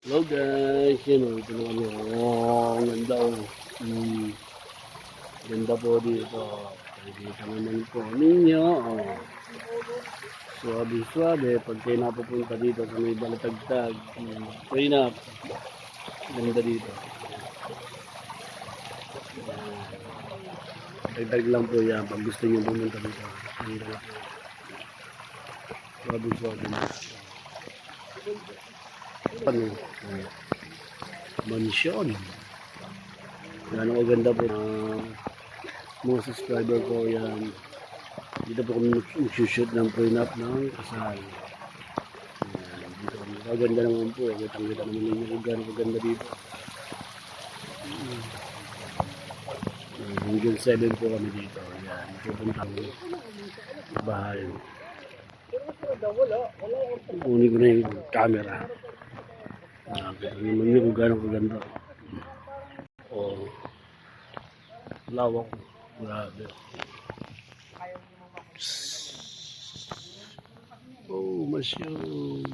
Hello guys, yun o, ito na kami. Oh, ang ganda o. Hmm. Ganda po dito. Nakikita naman po ninyo. Oh. Suwabe suwabe. Pag kayo napupunta dito sa may balatagtag. Hmm. Train up. Ganda dito. Dagdag lang po yan pag gusto nyo pumunta dito. Ganda lang. Suwabe suwabe. Ano? Uh, mansyon. Yan ang ganda po. Uh, mga subscriber ko yan. Dito po kami nagsushoot ng prenup ng kasal. Yan. Dito kami. Kaganda naman po. Kitang kita naman ninyo kung gano'n kaganda dito. Hanggang 7 po kami dito. Yan. Pupunta kami. Bahay. Kunin ko na yung camera. Nakakita naman yun gano'ng kaganda. Oh. Lawak. Grabe. Oh, masyong.